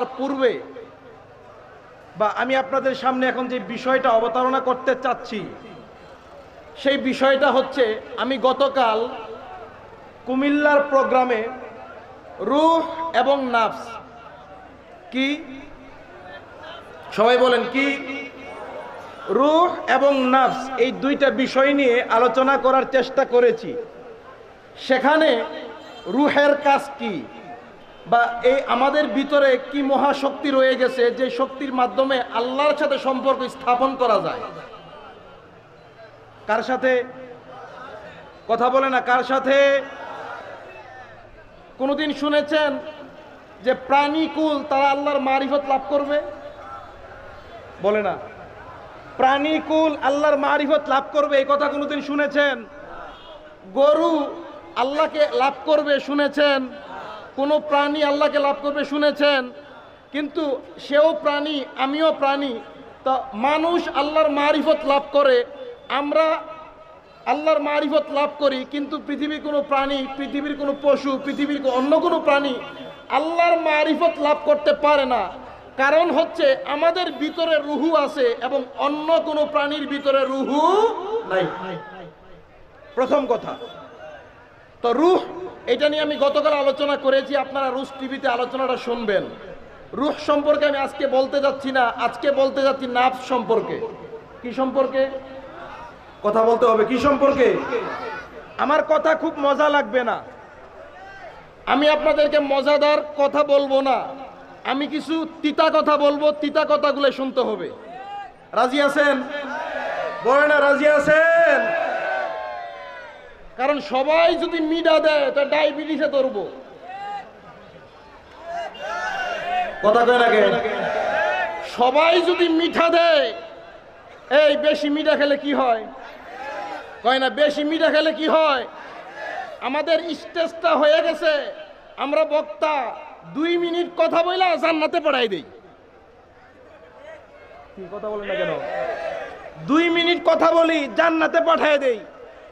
পূর্বে বা আমি আপনাদের সামনে এখন যে বিষয়টা অবতারণা করতে চাচ্ছি, সেই বিষয়টা হচ্ছে আমি গতকাল কুমিল্লার প্রোগ্রামে রুহ এবং নাফস কি? সবাই বলেন কি? রুহ এবং নাফস এই দুইটা বিষয় নিয়ে আলোচনা করার চেষ্টা করেছি। সেখানে রুহের কাজ কি? বা এই আমাদের ভিতরে কি মহাশক্তি রয়ে গেছে যে শক্তির মাধ্যমে আল্লাহর সাথে সম্পর্ক স্থাপন করা যায়? কার সাথে? কথা বলে না, কার সাথে? কোনোদিন শুনেছেন যে প্রাণীকুল তারা আল্লাহর মারিফত লাভ করবে? বলে না। প্রাণীকুল আল্লাহর মারিফত লাভ করবে, এই কথা কোনোদিন শুনেছেন? গরু আল্লাহকে লাভ করবে, শুনেছেন? কোনো প্রাণী আল্লাহকে লাভ করবে শুনেছেন কিন্তু সেও প্রাণী আমিও প্রাণী। তা মানুষ আল্লাহর মারিফত লাভ করে আমরা আল্লাহর মারিফত লাভ করি কিন্তু পৃথিবীর কোনো প্রাণী পৃথিবীর কোনো পশু পৃথিবীর অন্য কোনো প্রাণী আল্লাহর মারিফত লাভ করতে পারে না। কারণ হচ্ছে আমাদের ভিতরে রুহু আছে এবং অন্য কোনো প্রাণীর ভিতরে রুহু নাই। প্রথম কথা তো রুহ এটা নিয়ে আমি গতকাল আলোচনা করেছি আপনারা রুশ টিভিতে আলোচনাটা শুনবেন। রুহ সম্পর্কে আমি আজকে বলতে যাচ্ছি না আজকে বলতে যাচ্ছি নাফস সম্পর্কে। কি সম্পর্কে? কথা বলতে হবে কি সম্পর্কে? আমার কথা খুব মজা লাগবে না। আমি আপনাদেরকে মজাদার কথা বলব না। আমি কিছু তিতা কথা বলব তিতা কথাগুলো শুনতে হবে। রাজি আছেন? বলে না রাজি আছেন? কারণ সবাই যদি মিডা দেয় তা ডায়াবেটিসে ধরবো। কথা কয় না সবাই যদি মিঠা দেয় এই বেশি মিঠা খেলে কি হয়? কয় না বেশি মিঠা খেলে কি হয়? আমাদের স্টেজটা হয়ে গেছে আমরা বক্তা দুই মিনিট কথা বইলা জান্নাতে পড়াই দেই। কথা বলেন না কেন? দুই মিনিট কথা বলি জান্নাতে পাঠায় দেই।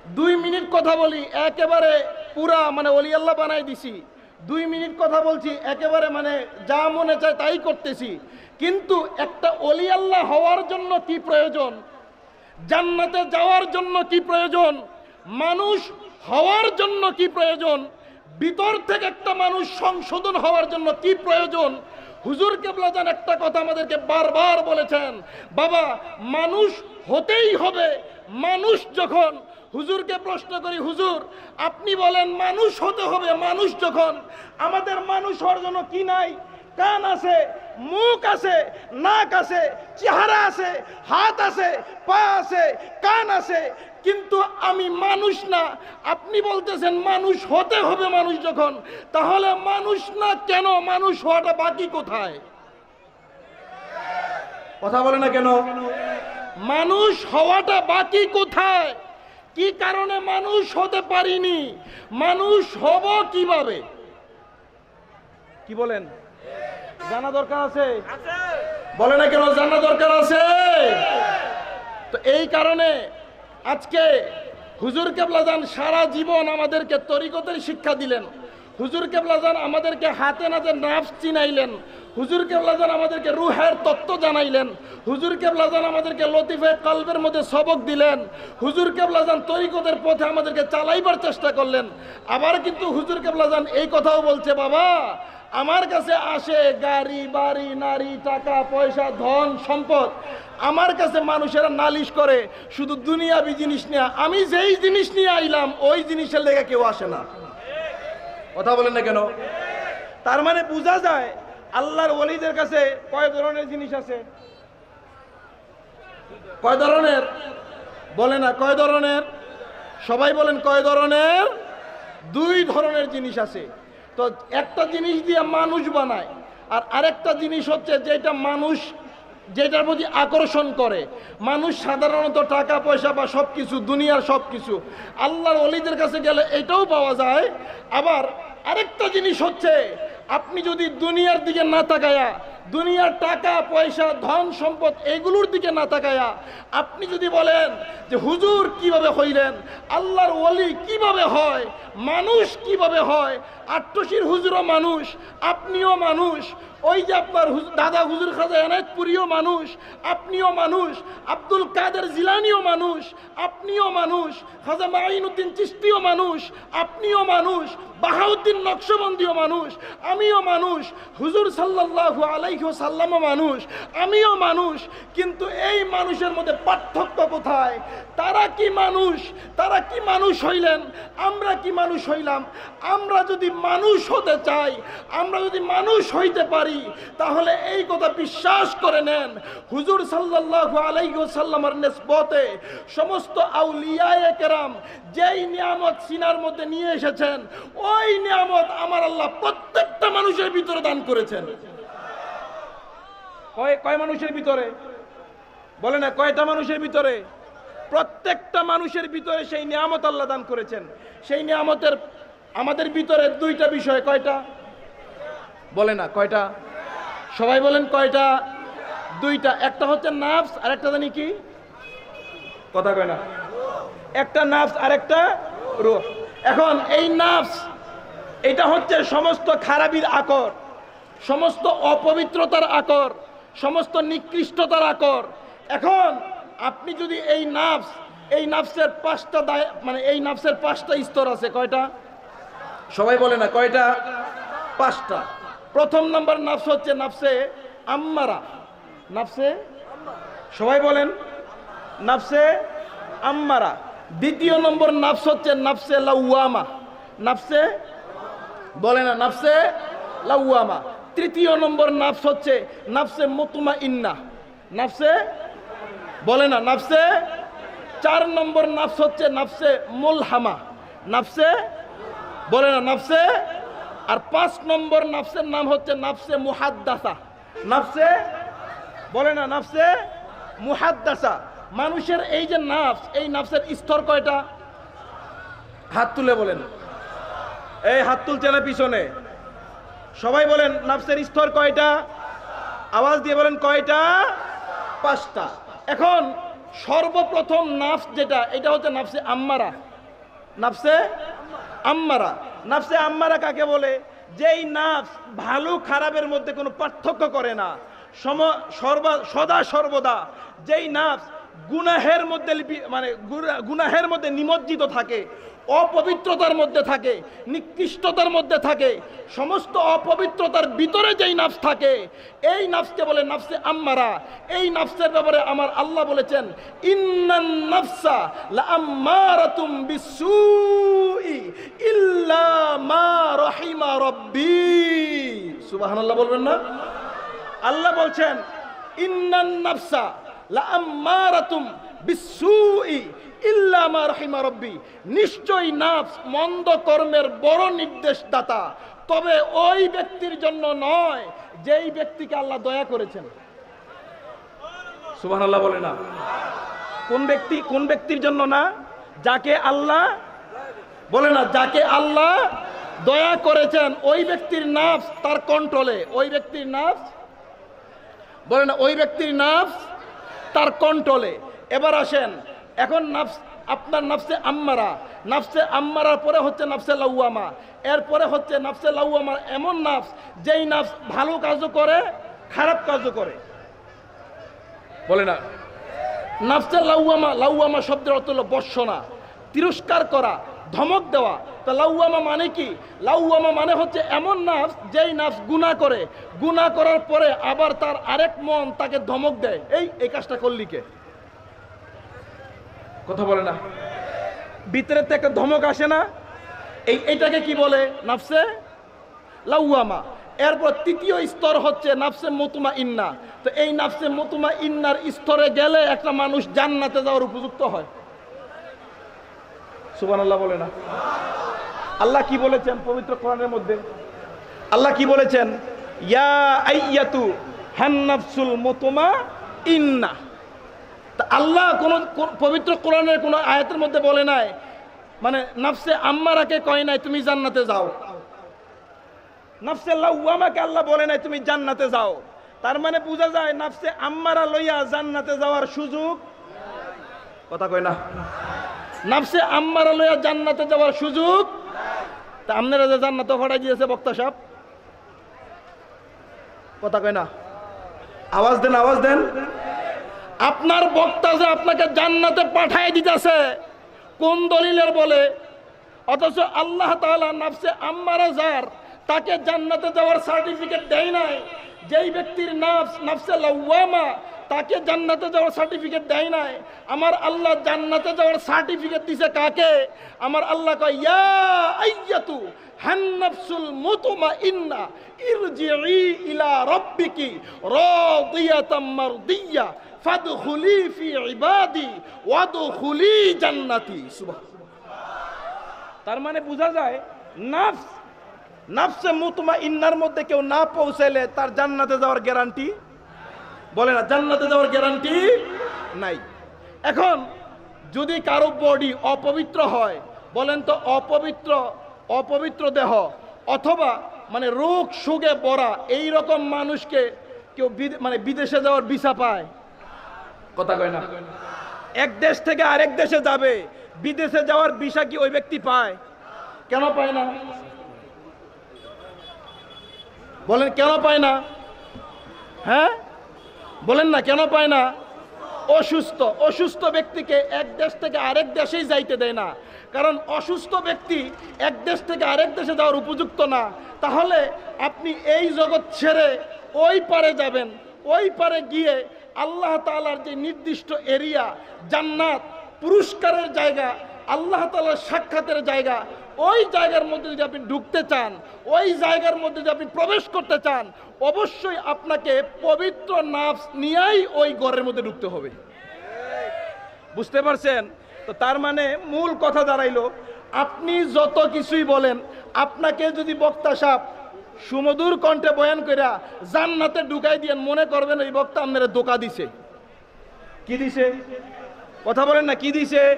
দুই মিনিট কথা বলি, একেবারে পুরা মানে অলি আল্লাহ বানাই দিছি। দুই মিনিট কথা বলছি, একেবারে মানে যা মনে চায় তাই করতেছি। কিন্তু একটা অলি আল্লাহ হওয়ার জন্য কি প্রয়োজন? জান্নাতে যাওয়ার জন্য কি প্রয়োজন? মানুষ হওয়ার জন্য কি প্রয়োজন? ভিতর থেকে একটা মানুষ সংশোধন হওয়ার জন্য কি প্রয়োজন? হুজুর কেবলাজান একটা কথা আমাদেরকে বারবার বলেছেন, বাবা, মানুষ হতেই হবে। মানুষ যখন হুজুরকে প্রশ্ন করি হুজুর আপনি বলেন মানুষ হতে হবে মানুষ যখন আমাদের মানুষ হওয়ার জন্য কি নাই? কান আছে মুখ আছে নাক আছে চেহারা আছে হাত আছে পা আছে কান আছে কিন্তু আমি মানুষ না। আপনি বলতেছেন মানুষ হতে হবে মানুষ যখন তাহলে মানুষ না কেন? মানুষ হওয়াটা বাকি কোথায়? কথা বলে না কেন? মানুষ হওয়াটা বাকি কোথায়? কি কারণে মানুষ হতে পারিনি? মানুষ হব কীভাবে? কি বলেন? জানা দরকার আছে? বলে না কেন জানা দরকার আছে? তো এই কারণে আজকে হুজুর কেবলা যান সারা জীবন আমাদেরকে তরিকতের শিক্ষা দিলেন। হুজুর কেবলাজান আমাদেরকে হাতে নাতে নাফস চিনাইলেন। হুজুর কেবলাজান আমাদেরকে রুহের তত্ত্ব জানাইলেন। হুজুর কেবলাজান আমাদেরকে লতিফে কালবের মধ্যে সবক দিলেন। হুজুর কেবলাজান তরিকতের পথে আমাদেরকে চালাইবার চেষ্টা করলেন। আবার কিন্তু হুজুর কেবলাজান এই কথাও বলছে, বাবা, আমার কাছে আসে গাড়ি, বাড়ি, নারী, টাকা, পয়সা, ধন, সম্পদ। আমার কাছে মানুষেরা নালিশ করে, শুধু দুনিয়াবি জিনিস নিয়ে, আমি যেই জিনিস নিয়ে আইলাম, ওই জিনিসের লেগে কেউ আসে না। কথা বলেন না কেন? তার মানে বোঝা যায় আল্লাহর ওলিদের কাছে কয় ধরনের জিনিস আছে? কয় ধরনের? বলে না কয় ধরনের? সবাই বলেন কয় ধরনের? দুই ধরনের জিনিস আছে। তো একটা জিনিস দিয়ে মানুষ বানায় আর আরেকটা জিনিস হচ্ছে যেটা মানুষ যেটার প্রতি আকর্ষণ করে। মানুষ সাধারণত টাকা, পয়সা বা সব কিছু দুনিয়ার সব কিছু আল্লাহর অলিদের কাছে গেলে এটাও পাওয়া যায়। আবার আরেকটা জিনিস হচ্ছে, আপনি যদি দুনিয়ার দিকে না তাকায়া, দুনিয়ার টাকা, পয়সা, ধন, সম্পদ এগুলোর দিকে না তাকায়া, আপনি যদি বলেন যে, হুজুর, কীভাবে হইলেন? আল্লাহর ওলি কীভাবে হয়? মানুষ কীভাবে হয়? আট্টশির হুজুরও মানুষ, আপনিও মানুষ ওই যে আপনার দাদা হুজুর খাজা এনায়তপুরিও মানুষ, আপনিও মানুষ, আব্দুল কাদের জিলানিও মানুষ, আপনিও মানুষ, খাজা মাইনুদ্দিন চিস্তিও মানুষ, আপনিও মানুষ, বাহাউদ্দিন নকশবন্দিও মানুষ, আমিও মানুষ, হুজুর সাল্লাল্লাহু আলাইহি সাল্লামও মানুষ, আমিও মানুষ, কিন্তু এই মানুষের মধ্যে পার্থক্য কোথায়? তারা কি মানুষ? তারা কি মানুষ হইলেন? আমরা কি মানুষ হইলাম? আমরা যদি মানুষ হতে চাই, আমরা যদি মানুষ হইতে পারি তাহলে এই কথা বিশ্বাস করে নেন। হুজুর সাল্লাল্লাহু আলাইহি সাল্লামের নেসবতে সমস্ত আউলিয়ায়ে কেরাম যেই নিয়ামত সিনার মধ্যে নিয়ে এসেছেন, ওই নিয়ামত আমার আল্লাহ প্রত্যেকটা মানুষের ভিতরে দান করেছেন। কয় কয় মানুষের ভিতরে? বলে না, কয়টা মানুষের ভিতরে? প্রত্যেকটা মানুষের ভিতরে সেই নিয়ামত আল্লাহ দান করেছেন। সেই নিয়ামতের আমাদের ভিতরে দুইটা বিষয়, কয়টা? বলে না, কয়টা? সবাই বলেন কয়টা? দুইটা। একটা হচ্ছে নাফস আর একটা জানি কি? কথা কয় না। একটা নাফস আর একটা রূহ। এখন এই নাফস, এটা হচ্ছে সমস্ত খারাপির আকর, সমস্ত অপবিত্রতার আকর, সমস্ত নিকৃষ্টতার আকর। এখন আপনি যদি এই নাফস, এই নাফসের পাঁচটা দায় মানে এই নাফসের পাঁচটা স্তর আছে, কয়টা? সবাই বলে না, কয়টা? পাঁচটা। প্রথম নাম্বার নাফস হচ্ছে নাফসে আম্মারা। নাফসে? সবাই বলেন। নাফসে আম্মারা। দ্বিতীয় নম্বর নাফস হচ্ছে নাফসে লাউয়ামা। নাফসে? বলে না, নাফসে লাউয়ামা। তৃতীয় নম্বর নাফস হচ্ছে নাফসে মুতমা ইন্না নাফসে? বলে না, নাফসে? চার নম্বর নাফস হচ্ছে নাফসে মুলহামা। নাফসে? বলে না, নাফসে আর পাঁচ নম্বর নাফসের নাম হচ্ছে নাফসে মুহাদ্দাসা। নাফসে? বলে না, নাফসে মুহাদ্দাসা। মানুষের এই যে নাফস, এই নাফসের স্তর কয়টা? হাত তুলে বলেন। এই হাত তুলছে না পিছনে। সবাই বলেন, নাফসের স্তর কয়টা? আওয়াজ দিয়ে বলেন, কয়টা? পাঁচটা। এখন সর্বপ্রথম নাফস যেটা, এটা হচ্ছে নাফসে আম্মারা। নাফসে আম্মারা। নাফসে আম্মারা কাকে বলে? যেই নাফস ভালো খারাপের মধ্যে কোনো পার্থক্য করে না, সম, সর্বা, সদা সর্বদা যেই নাফস গুনাহের মধ্যে মানে গুনা- গুনাহের মধ্যে নিমজ্জিত থাকে অপবিত্রতার মধ্যে থাকে, নিকৃষ্টতার মধ্যে থাকে, সমস্ত অপবিত্রতার ভিতরে যেই নাফস থাকে, এই নাফসকে বলে নাফসে আম্মারা। এই নাফসের ব্যাপারে আমার আল্লাহ বলেছেন, ইন্নান নাফসা লাআম্মারাতুম বিসুই ইল্লা মা রহিমা রব্বি। সুবহানাল্লাহ বলবেন না? আল্লাহ বলছেন, ইন্নান নাফসা লাআম্মারাতুম বিসুই ইল্লা মা রহিমা রব্বি। নিশ্চয়ই নাফস মন্দ কর্মের বড় নির্দেশদাতা। তবে ওই ব্যক্তির জন্য নয়, যেই ব্যক্তিকে আল্লাহ দয়া করেছেন। সুবহানাল্লাহ বলে না। কোন ব্যক্তি, কোন ব্যক্তির জন্য না, যাকে আল্লাহ বলে না, যাকে আল্লাহ দয়া করেছেন, ওই ব্যক্তির নাফস তার কন্ট্রোলে। ওই ব্যক্তির নাফস, বলে না, ওই ব্যক্তির নাফস তার কন্ট্রোলে। এবার আসেন। এখন নাফস আপনার নাফসে আম্মারা। নাফসে আম্মারার পরে হচ্ছে নাফসে লাউয়ামা। এরপরে হচ্ছে নাফসে লাউয়ামার এমন নাফস যেই নাফস ভালো কাজও করে খারাপ কাজও করে। বলে না। নাফসে লাউয়ামা লাউয়ামা শব্দের অর্থ হলো বর্ষনা তিরস্কার করা ধমক দেওয়া। তা লাউয়ামা মানে কি? লাউয়ামা মানে হচ্ছে এমন নাফস যেই নাফস গুণা করে। গুণা করার পরে আবার তার আরেক মন তাকে ধমক দেয়। এই এই কাজটা করলি কে? কথা বলে না। ভিতরে তো একটা ধমক আসে না। এই এটাকে কি বলে? নাফসে লাউয়ামা। এরপর তৃতীয় স্তর হচ্ছে নাফসে মতুমা ইন্না। তো এই নাফসে মতুমা ইন্নার স্তরে গেলে একটা মানুষ জান্নাতে যাওয়ার উপযুক্ত হয়। সুবান আল্লাহ বলে না। আল্লাহ কি বলেছেন পবিত্র কোরআনের মধ্যে? আল্লাহ কি বলেছেন? ইয়া আইয়াতু হান্নাফসুল মতুমা ইন্না। আল্লাহ কোন পবিত্র কোরআনের কোন আয়াতের মধ্যে বলে নাই। মানে নাফসে আম্মারাকে কয় নাই, তুমি জান্নাতে যাও। নাফসে লাউয়ামাকে আল্লাহ বলে নাই, তুমি জান্নাতে যাও। তার মানে বোঝা যায়, নাফসে আম্মারা লইয়া জান্নাতে যাওয়ার সুযোগ কথা কয় না। নাফসে আম্মারা লইয়া জান্নাতে যাওয়ার সুযোগ তা আপনারা যে জান্নাত ফাটাই দিয়েছে বক্তা সাহেব, কথা কয় না। আওয়াজ দেন আওয়াজ দেন। আপনার বক্তা যে আপনাকে জান্নাতে পাঠাই দিতেছে, কোন দলিলের বলে? অথচ আল্লাহ তাআলা নাফসে আম্মারা যার, তাকে জান্নাতে যাওয়ার সার্টিফিকেট দেয় নাই। যেই ব্যক্তির নাফস, নাফসে লাওয়ামা, তাকে জান্নাতে যাওয়ার সার্টিফিকেট দেয় নাই। আমার আল্লাহ জান্নাতে যাওয়ার সার্টিফিকেট দিছে কাকে? আমার আল্লাহ কয়, ইয়া আইয়াতু হান্নাফসুল মুতমাইন্না ইরজিই ইলা রাব্বিকি রাদিয়াতাম মারদিয়া। ফাদখুলি ফি ইবাদি ওয়াদখুলি জান্নাতি। তার মানে বোঝা যায়, নাফস, নাফসে মুতমা ইন্নার মধ্যে কেউ না পৌঁছাইলে তার জান্নাতে যাওয়ার গ্যারান্টি বলে না, জান্নাতে যাওয়ার গ্যারান্টি নাই। এখন যদি কারও বডি অপবিত্র হয়, বলেন তো অপবিত্র অপবিত্র দেহ, অথবা মানে রোগ সুগে পড়া এই রকম মানুষকে কেউ মানে বিদেশে যাওয়ার ভিসা পায় কথা কয় না। এক দেশ থেকে আরেক দেশে যাবে বিদেশে যাওয়ার ভিসা কি ওই ব্যক্তি পায়? কেন পায় না? বলেন কেন পায় না? হ্যাঁ? বলেন না কেন পায় না? অসুস্থ অসুস্থ ব্যক্তিকে এক দেশ থেকে আরেক দেশেই যাইতে দেয় না। কারণ অসুস্থ ব্যক্তি এক দেশ থেকে আরেক দেশে যাওয়ার উপযুক্ত না। তাহলে আপনি এই জগৎ ছেড়ে ওই পারে যাবেন ওই পারে গিয়ে আল্লাহ তালার যে নির্দিষ্ট এরিয়া, জান্নাত, পুরস্কারের জায়গা, আল্লাহ তাআলার সাক্ষাতের জায়গা, ওই জায়গার মধ্যে যদি আপনি ঢুকতে চান, ওই জায়গার মধ্যে যদি আপনি প্রবেশ করতে চান, অবশ্যই আপনাকে পবিত্র নাফস নিয়েই ওই ঘরের মধ্যে ঢুকতে হবে। বুঝতে পারছেন? তো তার মানে মূল কথা দাঁড়াইলো, আপনি যত কিছুই বলেন, আপনাকে যদি বক্তা সাপ সুমধুর কণ্ঠে বয়ান কইরা জান্নাতে ঢুকাই দিয়ে মনে করবেন ওই বক্তা আপনারা ধোকা দিছে। কি দিছে? কথা বলেন না, কি দিছে?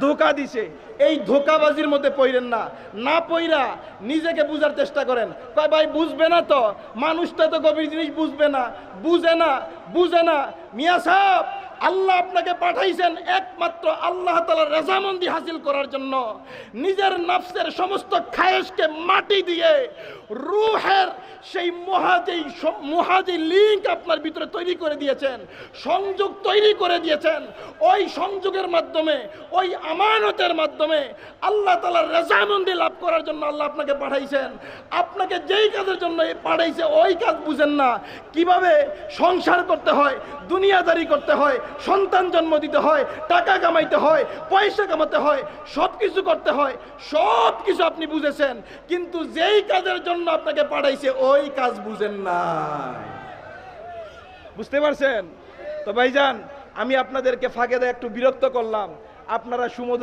ধোকা দিছে। এই ধোকাবাজির মধ্যে পইরেন না। না পইরা নিজেকে বুঝার চেষ্টা করেন। কয়, ভাই, বুঝবে না তো? মানুষটা তো গভীর জিনিস বুঝবে না। বুঝে না বুঝে না। মিয়া সাহেব আল্লাহ আপনাকে পাঠাইছেন একমাত্র আল্লাহ তালার রেজামন্দি হাসিল করার জন্য। নিজের নফসের সমস্ত খায়েশকে মাটি দিয়ে রুহের সেই মহাজেই মহাজি লিঙ্ক আপনার ভিতরে তৈরি করে দিয়েছেন, সংযোগ তৈরি করে দিয়েছেন, ওই সংযোগের মাধ্যমে, ওই আমানতের মাধ্যমে আল্লাহ তালার রেজামন্দি লাভ করার জন্য আল্লাহ আপনাকে পাঠাইছেন। আপনাকে যেই কাজের জন্য পাঠাইছে, ওই কাজ বুঝেন না। কীভাবে সংসার করতে হয়, দুনিয়াদারি করতে হয় সন্তান জন্ম দিতে হয়, টাকা কামাইতে হয়, পয়সা কামাতে হয় সব কিছু করতে হয় সব কিছু আপনি বুঝেছেন। কিন্তু যেই কাজের জন্য আপনাকে পাঠাইছে, ওই কাজ বুঝেন না বুঝতে পারছেন? তো ভাইজান, আমি আপনাদেরকে ফাঁকে একটু বিরক্ত করলাম। আপনারা সুমধুর